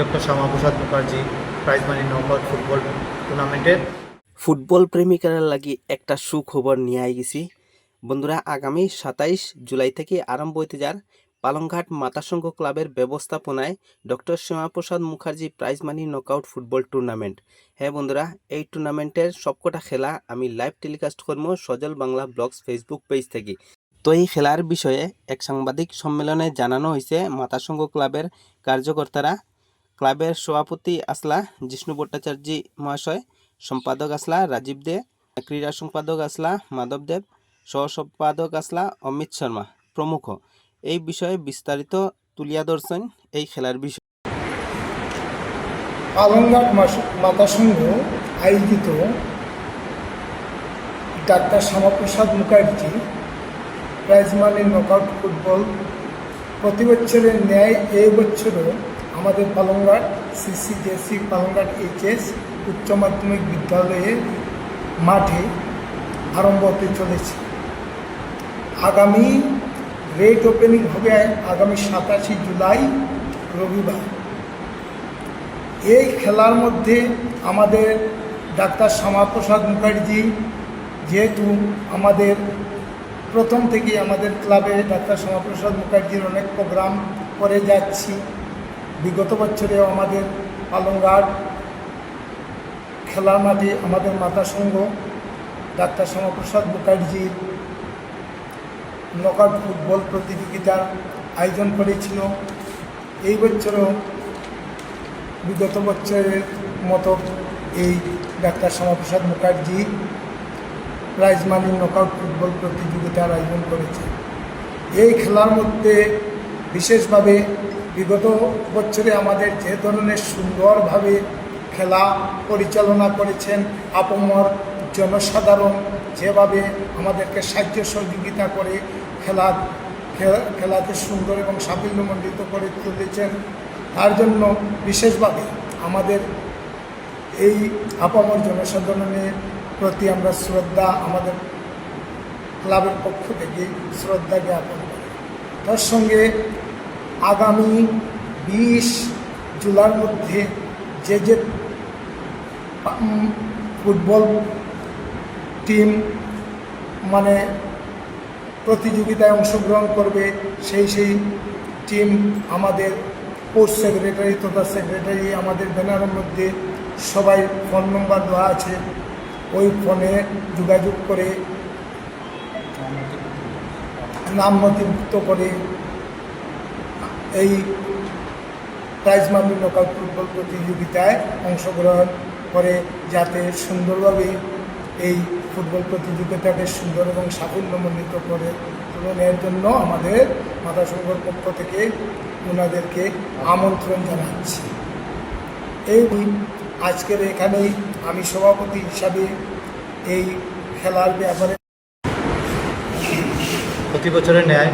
Doctor Shyamaprasad Mukherjee prize money knockout football টুর্নামেন্টের football প্রেমিকার লাগি একটা সুখবর নিয়ে আই গেছি। বন্ধুরা, আগামী সাতাইশ জুলাই থেকে আরম্ভ হইতে যার পালংঘাট মাতাসংঘ ক্লাবের ব্যবস্থাপনায় doctor Shyamaprasad Mukherjee prize money knockout football tournament হ্যাঁ বন্ধুরা, এই টুর্নামেন্টের সবকটা খেলা আমি লাইভ টেলিকাস্ট করব Sajal Bangla blogs Facebook page থেকে। তো এই খেলার বিষয়ে এক সাংবাদিক সম্মেলনে জানানো হয়েছে মাতাসংঘ ক্লাবের কার্যকর্তারা। ক্লাবের সভাপতি আসলা জিষ্ণু ভট্টাচার্য মহাশয়, সম্পাদক আসলা রাজীব দে, ক্রীড়া সম্পাদক আসলা মাধব দেব, সহ সম্পাদক আসলা অমিত শর্মা, প্রমুখ। এই বিষয়ে বিস্তারিত তুলিয়া ধরছেন এই খেলার বিষয়। মাস- মাতা সংঘ আয়োজিত doctor Shyamaprasad Mukherjee prize money knockout football প্রতি বছরের ন্যায় এই বছরও আমাদের পালংঘাট সিসিজেসি পালংঘাট এইচএস উচ্চ মাধ্যমিক বিদ্যালয়ের মাঠে আরম্ভ হতে চলেছে। আগামী রেট ওপেনিং হবে আগামী সাতাশে জুলাই, রবিবার। এই খেলার মধ্যে আমাদের ডাক্তার শ্যামাপ্রসাদ মুখার্জি, যেহেতু আমাদের প্রথম থেকে আমাদের ক্লাবে ডাক্তার শ্যামাপ্রসাদ মুখার্জির অনেক প্রোগ্রাম করে যাচ্ছি বিগত বছরেও আমাদের পালংঘাট খেলার মাঠে আমাদের মাতা সংঘ, ডাক্তার শ্যামাপ্রসাদ মুখার্জির নকআউট ফুটবল প্রতিযোগিতার আয়োজন করেছিল। এই বছরও বিগত বছরের মতো এই doctor Shyamaprasad Mukherjee prize money knockout football প্রতিযোগিতার আয়োজন করেছে। এই খেলার মধ্যে বিশেষভাবে বিগত বছরে আমাদের যে ধরনের সুন্দরভাবে খেলা পরিচালনা করেছেন আপমর জনসাধারণ, যেভাবে আমাদেরকে সাহায্য সহযোগিতা করে খেলা খেলাকে সুন্দর এবং সাফল্যমণ্ডিত করে তুলেছেন, তার জন্য বিশেষভাবে আমাদের এই আপামর জনসাধারণের প্রতি আমরা শ্রদ্ধা আমাদের ক্লাবের পক্ষ থেকে শ্রদ্ধা জ্ঞাপন করি। তার সঙ্গে আগামী বিশ জুলাইয়ের মধ্যে যে যে ফুটবল টিম মানে প্রতিযোগিতায় অংশগ্রহণ করবে, সেই সেই টিম আমাদের পোস্ট সেক্রেটারি তথা সেক্রেটারি আমাদের ব্যানারের মধ্যে সবাই ফোন নম্বর দেওয়া আছে। ওই ফোনে যোগাযোগ করে নাম নথিভুক্ত করে এই প্রাইজ মানি লোকাল ফুটবল প্রতিযোগিতায় অংশগ্রহণ করে যাতে সুন্দরভাবে এই ফুটবল প্রতিযোগিতাকে সুন্দর এবং সাফল্যমণ্ডিত করে তুলনের জন্য আমাদের মাতা সংঘর পক্ষ থেকে ওনাদেরকে আমন্ত্রণ জানাচ্ছি। এই আজকের এখানেই আমি সভাপতি হিসাবে এই খেলার ব্যাপারে প্রতি বছরের ন্যায়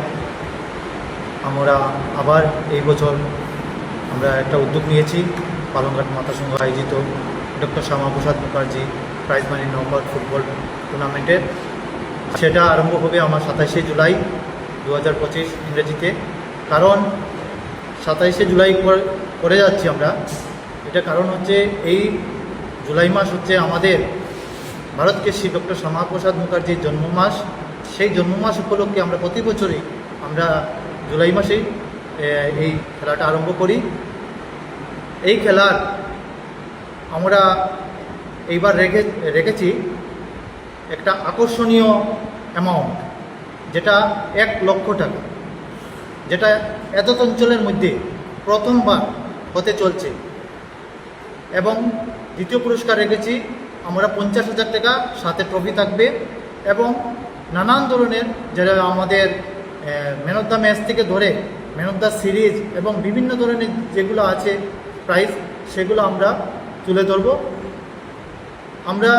আমরা আবার এই বছর আমরা একটা উদ্যোগ নিয়েছি পালংঘাট মাতা সংঘ আয়োজিত। Doctor Shyamaprasad Mukherjee prize money knockout football টুর্নামেন্টের সেটা আরম্ভ হবে আমার সাতাইশে জুলাই দু হাজার পঁচিশ ইংরেজিতে। কারণ সাতাইশে জুলাই করে- যাচ্ছি আমরা। এটা কারণ হচ্ছে এই জুলাই মাস হচ্ছে আমাদের ভারতকেশী ডক্টর শ্যামাপ্রসাদ মুখার্জির জন্ম মাস সেই জন্ম মাস উপলক্ষে আমরা প্রতি বছরই আমরা জুলাই মাসেই এই খেলাটা আরম্ভ করি। এই খেলার আমরা এইবার রেখে, রেখেছি একটা আকর্ষণীয় অ্যামাউন্ট যেটা এক লক্ষ টাকা, যেটা এত অঞ্চলের মধ্যে প্রথমবার হতে চলছে। এবং দ্বিতীয় পুরস্কার রেখেছি, আমরা পঞ্চাশ হাজার টাকা সাথে ট্রফি থাকবে এবং নানান ধরনের যারা আমাদের ম্যান অফ দ্য ম্যাচ থেকে ধরে ম্যান অফ দ্য সিরিজ এবং বিভিন্ন ধরনের যেগুলো আছে প্রাইজ সেগুলো আমরা তুলে ধরব। আমরা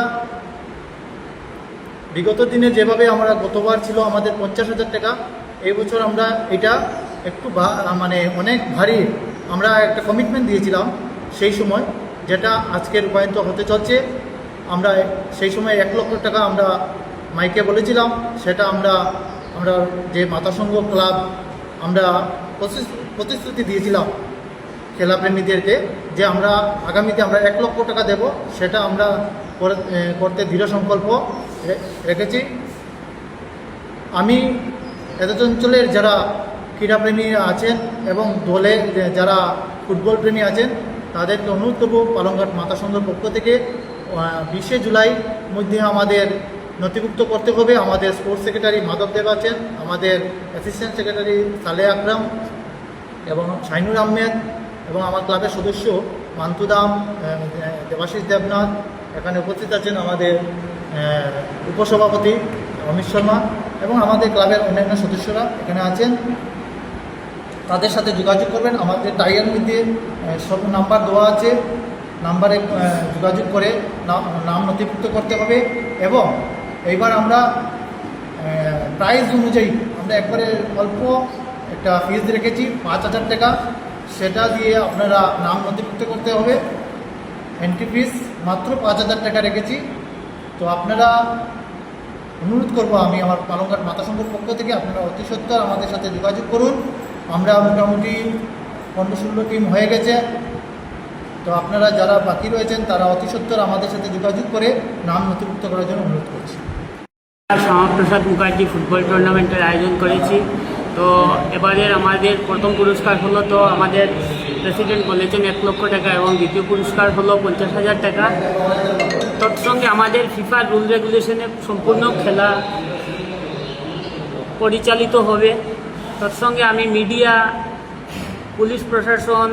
বিগত দিনে যেভাবে আমরা গতবার ছিল আমাদের পঞ্চাশ হাজার টাকা, এই বছর আমরা এটা একটু মানে অনেক ভারী, আমরা একটা কমিটমেন্ট দিয়েছিলাম সেই সময়, যেটা আজকে রূপায়িত হতে চলছে। আমরা সেই সময় এক লক্ষ টাকা আমরা মাইকে বলেছিলাম, সেটা আমরা আমরা যে মাতাসংঘ ক্লাব আমরা প্রতিশ্রুতি দিয়েছিলাম খেলাপ্রেমীদেরকে যে আমরা আগামীতে আমরা এক লক্ষ টাকা দেব, সেটা আমরা করতে দৃঢ় সংকল্প রেখেছি। আমি এতদ অঞ্চলের যারা ক্রীড়াপ্রেমী আছেন এবং দলে যারা ফুটবল প্রেমী আছেন, তাদেরকে অনুরোধ করব পালংঘাট মাতা পক্ষ থেকে বিশে জুলাই মধ্যে আমাদের নথিভুক্ত করতে হবে। আমাদের স্পোর্টস সেক্রেটারি মাধব দেব আছেন আমাদের অ্যাসিস্ট্যান্ট সেক্রেটারি সালে আকরাম এবং শাইনুর আহমেদ এবং আমার ক্লাবের সদস্য মান্তুদাম আহ, দেবাশিস দেবনাথ। এখানে উপস্থিত আছেন আমাদের উপসভাপতি অমিত শর্মা এবং আমাদের ক্লাবের অন্যান্য সদস্যরা এখানে আছেন। তাদের সাথে যোগাযোগ করবেন। আমাদের টাইয়ের মধ্যে সব নাম্বার দেওয়া আছে। নাম্বারে যোগাযোগ করে নাম নথিভুক্ত করতে হবে এবং এইবার আমরা প্রাইস অনুযায়ী আমরা একবারে অল্প একটা ফিজ রেখেছি, পাঁচ হাজার টাকা। সেটা দিয়ে আপনারা নাম নথিভুক্ত করতে হবে। এন্ট্রি ফিস মাত্র পাঁচ হাজার টাকা রেখেছি। তো আপনারা অনুরোধ করব, আমি আমার পালংঘাট মাতা পক্ষ থেকে আপনারা অতি সত্বর আমাদের সাথে যোগাযোগ করুন। আমরা মোটামুটি পনেরো ষোলো টিম হয়ে গেছে। তো আপনারা যারা বাকি রয়েছেন, তারা অতি সত্বর আমাদের সাথে যোগাযোগ করে নাম নথিভুক্ত করার জন্য অনুরোধ করছি। শ্যামাপ্রসাদ মুখার্জি ফুটবল টুর্নামেন্টের আয়োজন করেছি। তো এবারের আমাদের প্রথম পুরস্কার হলো তো আমাদের প্রেসিডেন্ট বলেছেন এক লক্ষ টাকা এবং দ্বিতীয় পুরস্কার হলো পঞ্চাশ হাজার টাকা। তৎসঙ্গে আমাদের ফিফার রুল রেগুলেশনে সম্পূর্ণ খেলা পরিচালিত হবে। তৎসঙ্গে আমি মিডিয়া, পুলিশ প্রশাসন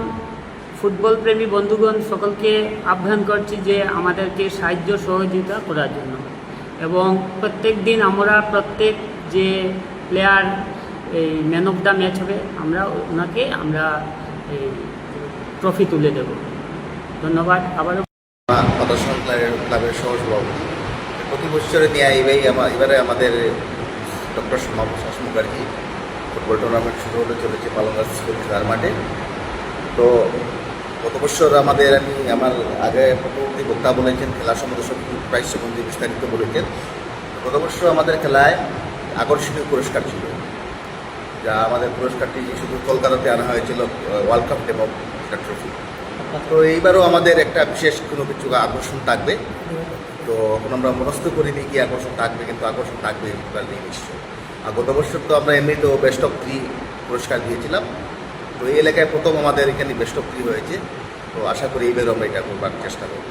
ফুটবল প্রেমী বন্ধুগণ সকলকে আহ্বান করছি যে আমাদেরকে সাহায্য সহযোগিতা করার জন্য। এবং প্রত্যেক দিন আমরা প্রত্যেক যে প্লেয়ার এই ম্যান অফ দ্য ম্যাচ হবে, আমরা ওনাকে আমরা এই ট্রফি তুলে দেব। ধন্যবাদ। আবারও ক্লাবের সহসভাপতি। প্রতি বছরে নিয়ে এবারে এবারে আমাদের doctor Shyamaprasad Mukherjee football tournament শুরু হতে চলেছে স্কুল খেলার মাঠে। তো গত বছর আমাদের আমি আমার আগে পূর্ববর্তী বক্তা বলেছেন, খেলা সম্বন্ধে সব কিছু সম্বন্ধে বিস্তারিত বলেছেন। গত বছর আমাদের খেলায় আকর্ষণীয় পুরস্কার ছিল। যা আমাদের পুরস্কারটি শুধু কলকাতাতে আনা হয়েছিল ওয়ার্ল্ড কাপ এবং ট্রফি তো এইবারও আমাদের একটা বিশেষ কোনো কিছু আকর্ষণ থাকবে। তো এখন আমরা মনস্থ করিনি কি আকর্ষণ থাকবে, কিন্তু আকর্ষণ থাকবে নিয়ে নিশ্চয় আর গত বছর তো আমরা এমনিতেও বেস্ট অফ থ্রি পুরস্কার দিয়েছিলাম। তো এই এলাকায় প্রথম আমাদের এখানে অফ হয়েছে। তো আশা করি এইবারও আমরা এটা করবার চেষ্টা করব।